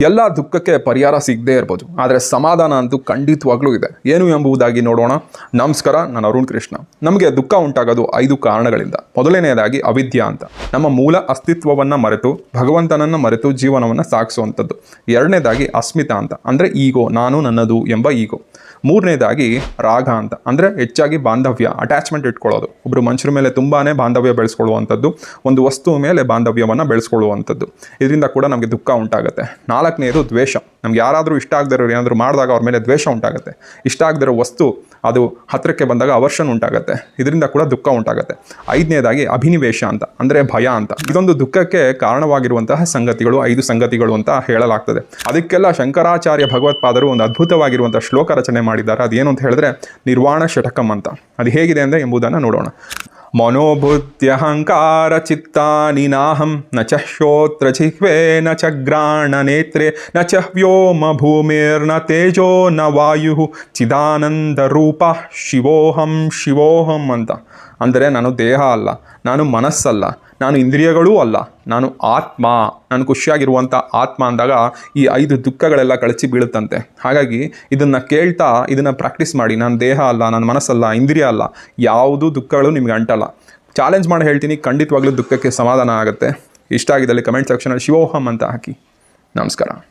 ಎಲ್ಲ ದುಃಖಕ್ಕೆ ಪರಿಹಾರ ಸಿಗದೇ ಇರ್ಬೋದು. ಆದರೆ ಸಮಾಧಾನ ಅಂತೂ ಖಂಡಿತವಾಗ್ಲೂ ಇದೆ. ಏನು ಎಂಬುದಾಗಿ ನೋಡೋಣ. ನಮಸ್ಕಾರ, ನಾನು ಅರುಣ್ ಕೃಷ್ಣ. ನಮಗೆ ದುಃಖ ಉಂಟಾಗೋದು ಐದು ಕಾರಣಗಳಿಂದ. ಮೊದಲನೆಯದಾಗಿ ಅವಿದ್ಯಾ ಅಂತ. ನಮ್ಮ ಮೂಲ ಅಸ್ತಿತ್ವವನ್ನು ಮರೆತು, ಭಗವಂತನನ್ನು ಮರೆತು ಜೀವನವನ್ನು ಸಾಗಿಸುವಂಥದ್ದು. ಎರಡನೇದಾಗಿ ಅಸ್ಮಿತಾ ಅಂತ. ಅಂದರೆ ಈಗೋ, ನಾನು ನನ್ನದು ಎಂಬ ಈಗೋ. ಮೂರನೇದಾಗಿ ರಾಗ ಅಂತ. ಅಂದರೆ ಹೆಚ್ಚಾಗಿ ಬಾಂಧವ್ಯ ಅಟ್ಯಾಚ್ಮೆಂಟ್ ಇಟ್ಕೊಳ್ಳೋದು. ಒಬ್ಬರು ಮನುಷ್ಯರ ಮೇಲೆ ತುಂಬಾ ಬಾಂಧವ್ಯ ಬೆಳೆಸ್ಕೊಳ್ಳುವಂಥದ್ದು, ಒಂದು ವಸ್ತು ಮೇಲೆ ಬಾಂಧವ್ಯವನ್ನು ಬೆಳೆಸ್ಕೊಳ್ಳುವಂಥದ್ದು. ಇದರಿಂದ ಕೂಡ ನಮಗೆ ದುಃಖ ಉಂಟಾಗುತ್ತೆ. ನಾಲ್ಕನೇದು ದ್ವೇಷ. ನಮ್ಗೆ ಯಾರಾದರೂ ಇಷ್ಟ ಆಗದಿರೋರು ಏನಾದರೂ ಮಾಡಿದಾಗ ಅವ್ರ ಮೇಲೆ ದ್ವೇಷ ಉಂಟಾಗುತ್ತೆ. ಇಷ್ಟ ಆಗದಿರೋ ವಸ್ತು ಅದು ಹತ್ತಿರಕ್ಕೆ ಬಂದಾಗ ಅವರ್ಷನ್ ಉಂಟಾಗುತ್ತೆ. ಇದರಿಂದ ಕೂಡ ದುಃಖ ಉಂಟಾಗುತ್ತೆ. ಐದನೇದಾಗಿ ಅಭಿನಿವೇಶ ಅಂತ, ಅಂದರೆ ಭಯ ಅಂತ. ಇದೊಂದು ದುಃಖಕ್ಕೆ ಕಾರಣವಾಗಿರುವಂತಹ ಸಂಗತಿಗಳು, ಐದು ಸಂಗತಿಗಳು ಅಂತ ಹೇಳಲಾಗ್ತದೆ. ಅದಕ್ಕೆಲ್ಲ ಶಂಕರಾಚಾರ್ಯ ಭಗವತ್ಪಾದರು ಒಂದು ಅದ್ಭುತವಾಗಿರುವಂಥ ಶ್ಲೋಕ ರಚನೆ ಮಾಡಿದ್ದಾರೆ. ಅದೇನು ಅಂತ ಹೇಳಿದ್ರೆ ನಿರ್ವಾಣ ಶಟಕಂ ಅಂತ. ಅದು ಹೇಗಿದೆ ಅಂದರೆ ಎಂಬುದನ್ನು ನೋಡೋಣ. ಮನೋಬುದ್ಧ್ಯಹಂಕಾರ ಚಿತ್ತಾನಿ ನಾಹಂ ನ ಚ ಶ್ರೋತ್ರ ಜಿಹ್ವೆ ನ ಚ ಗ್ರಾಣ ನೇತ್ರೆ ನ ಚ ವ್ಯೋಮ ಭೂಮಿರ್ನ ತೇಜೋ ನ ವಾಯು ಚಿದಾನಂದ ರೂಪ ಶಿವೋಹಂ ಶಿವೋಹಂ ಅಂತ. ಅಂದರೆ ನಾನು ದೇಹ ಅಲ್ಲ, ನಾನು ಮನಸ್ಸಲ್ಲ. ನಾನು ಇಂದ್ರಿಯಗಳೂ ಅಲ್ಲ. ನಾನು ಆತ್ಮ. ನಾನು ಖುಷಿಯಾಗಿರುವಂಥ ಆತ್ಮ ಅಂದಾಗ ಈ ಐದು ದುಃಖಗಳೆಲ್ಲ ಕಳಚಿ ಬೀಳುತ್ತಂತೆ. ಹಾಗಾಗಿ ಇದನ್ನು ಕೇಳ್ತಾ, ಇದನ್ನು ಪ್ರಾಕ್ಟೀಸ್ ಮಾಡಿ. ನಾನು ದೇಹ ಅಲ್ಲ ನನ್ನ ಮನಸ್ಸಲ್ಲ, ಇಂದ್ರಿಯ ಅಲ್ಲ, ಯಾವುದೂ ದುಃಖಗಳು ನಿಮಗೆ ಅಂಟಲ್ಲ. ಚಾಲೆಂಜ್ ಮಾಡಿ ಹೇಳ್ತೀನಿ, ಖಂಡಿತವಾಗ್ಲೂ ದುಃಖಕ್ಕೆ ಸಮಾಧಾನ ಆಗುತ್ತೆ. ಇಷ್ಟ ಆಗಿದ್ದಲ್ಲಿ ಕಮೆಂಟ್ ಸೆಕ್ಷನಲ್ಲಿ ಶಿವೋಹಂ ಅಂತ ಹಾಕಿ. ನಮಸ್ಕಾರ.